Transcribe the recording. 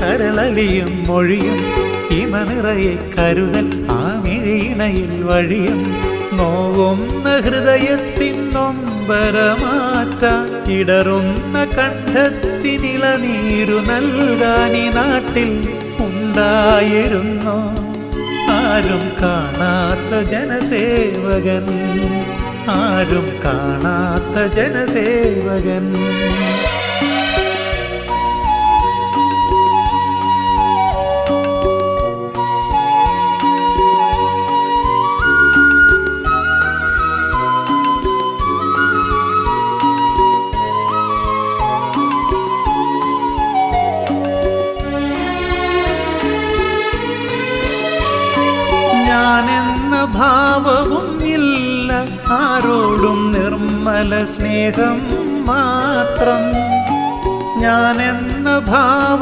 കരളലിയും മൊഴിയും ഹിമനിറയെ കരുതൽ ആ മിഴിയിണയിൽ വഴിയും നോവുന്ന ഹൃദയത്തിൻ ഇടറുന്ന കണ്ഠത്തിനിളനീരു നൽകാൻ ഈ നാട്ടിൽ ഉണ്ടായിരുന്നു. ആരും കാണാത്ത ജനസേവകൻ ആരും കാണാത്ത ജനസേവകൻ. ഞാനെന്ന ഭാവവും ഇല്ല. ആരോടും നിർമ്മല സ്നേഹം മാത്രം. ഞാനെന്ന ഭാവ